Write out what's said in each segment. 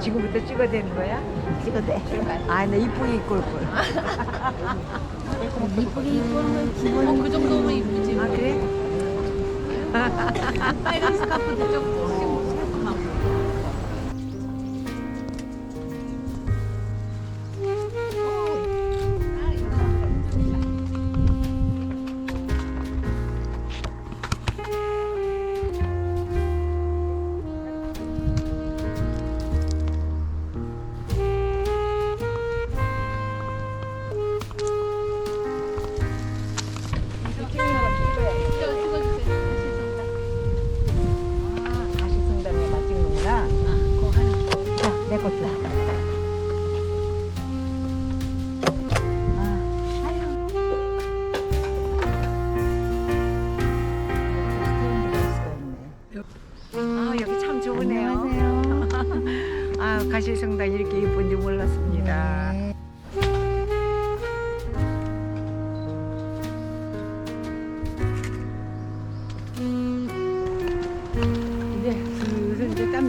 지금부터 찍어야 되는 거야? 찍어대. 아, 나 이쁘게 입고 올 걸. 이쁘게 입고는 기본. 어, 그 정도면 이쁘지. 아, 그래? 빨간 스카프도 조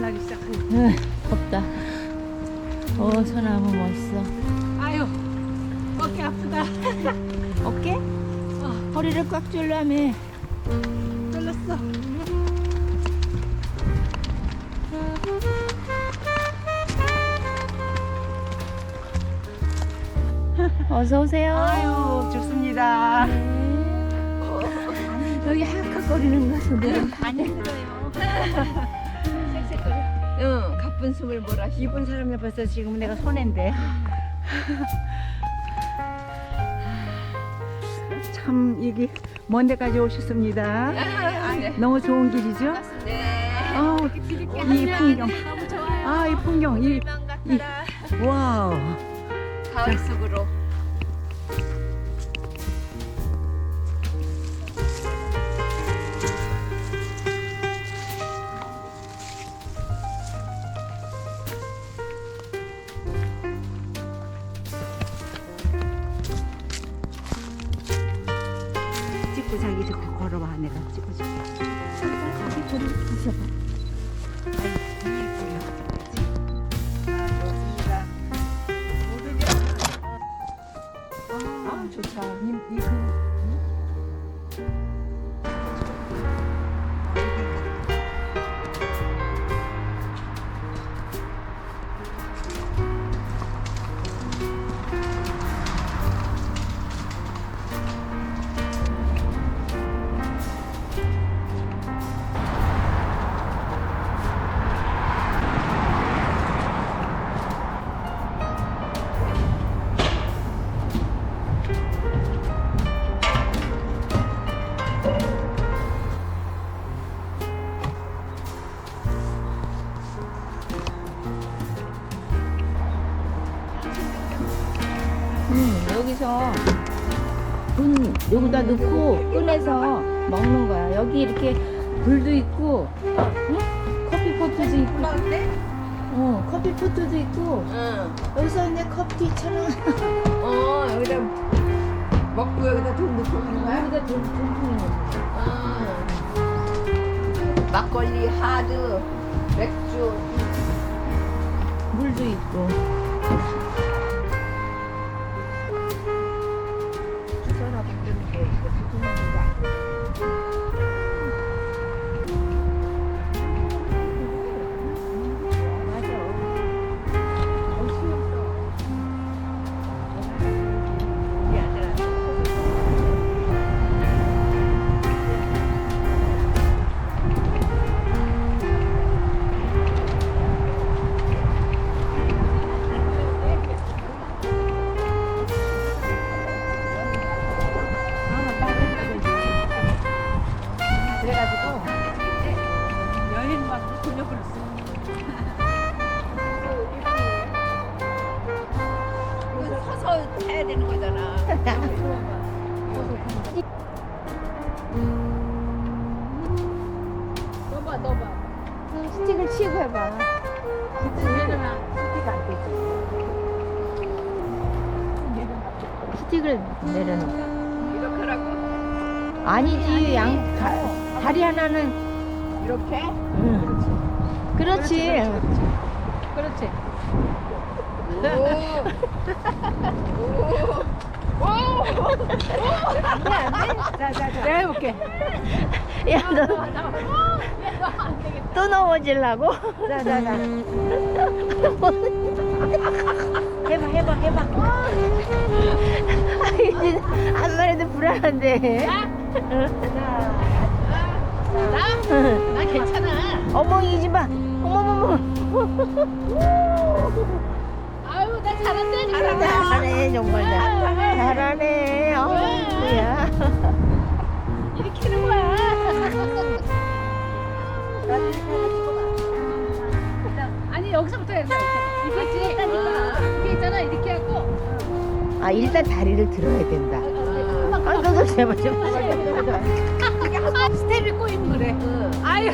나기. 응, 덥다. 어, 소나무 멋있어. 아유, 어깨 아프다. 어깨? 허리를 꽉 줄라며. 잘랐어. 어서 오세요. 아유, 좋습니다. 여기 하악거리는 것 같은데. 안 힘들어요. 응, 가쁜 숨을 몰아. 이쁜 사람이 벌써 지금 내가 손해인데. 참 이게 먼 데까지 오셨습니다. 너무 좋은 길이죠? 네. 아, 이 풍경. 너무 좋아요. 아, 이 풍경. 이, 이 와우. 가을 속으로. 찍고 자기 저 걸어봐. 내가 찍어줄게. 자기 저리 있어봐. 아, 좋다. 이, 이 그, 응, 여기서 분 여기다 넣고 꺼내서 먹는 거야. 여기 이렇게 불도 있고, 응? 커피 포트도 있고, 어, 커피 포트도 있고, 응. 여기서 이제 커피처럼 어, 여기다 먹고 여기다 돈 넣고 하는 거야? 여기다 돈, 돈 푸는 거. 어. 막걸리, 하드, 맥주. 물도 있고. 이거 서서 해야 되는 거잖아. 넣어봐, 넣어봐. 스틱을 치고 해봐. 내려놔. 스틱을 내려놓고. 이렇게 하라고? 아니지, 양, 다, 다리 하나는. 이렇게? 응. 그렇지. 그렇지. 내가 해볼게. 야, 너 또 넘어지려고? 자자자. 해봐, 해봐, 해봐. 아, 이제 안 말해도 불안한데. 나? 나 괜찮아. 어멍이지 마. 어머머머. 아유, 나 잘한다. 잘한다. 잘하네, 정말. 잘- 잘하네. 어, 뭐야. 이렇게 하는 거야. 아니, 여기서부터 해야 돼. 이거지. 이게 있잖아. 이렇게 하고. 아, 일단 다리를 들어야 된다. 아, 너도 제발 좀. 스텝이 꼬이면 그래. 아유,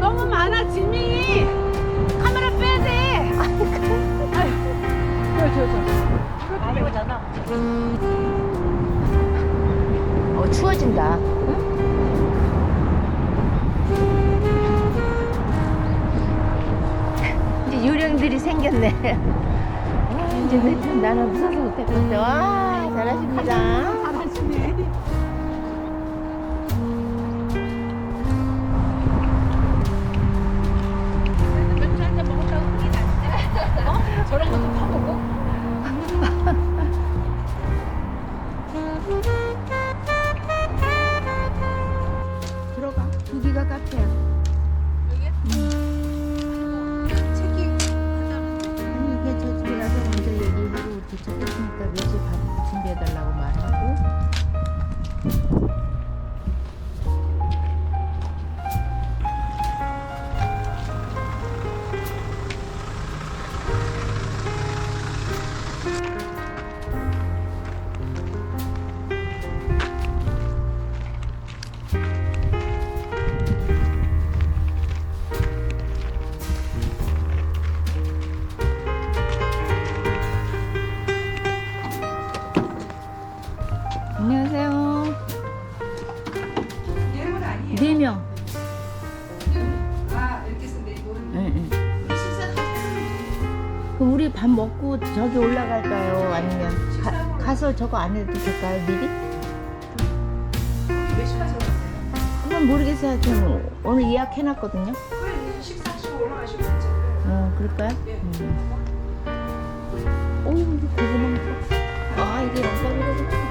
너무 많아, 짐이. 카메라 빼야 돼. 어, 추워진다. 이제 요령들이 생겼네. 아, 이제 내- 나는 무서워서 같아. 와, 잘하십니다. 네 명. 아 이렇게 해서 내 이거는 응, 응. 우리. 그럼 밥 먹고 저기 올라갈까요? 아니면 가, 가서 저거 안 해도 될까요? 미리? 몇 시까지 올라가세요? 그건 모르겠어요. 저는 오늘 예약해놨거든요. 그래 식사하시고 올라가시면 되죠. 어, 그럴까요? 예. 음. 오, 이거 고구마. 아, 이게 영광이거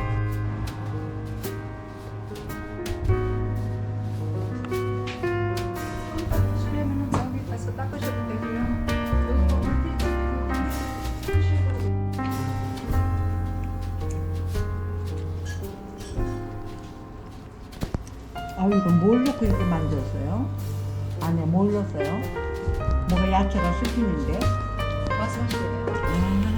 이거 뭘 넣고 이렇게 만들었어요? 안에 뭘 넣었어요? 뭔가 야채가 씹히는데. 말씀하시면 돼요. 음.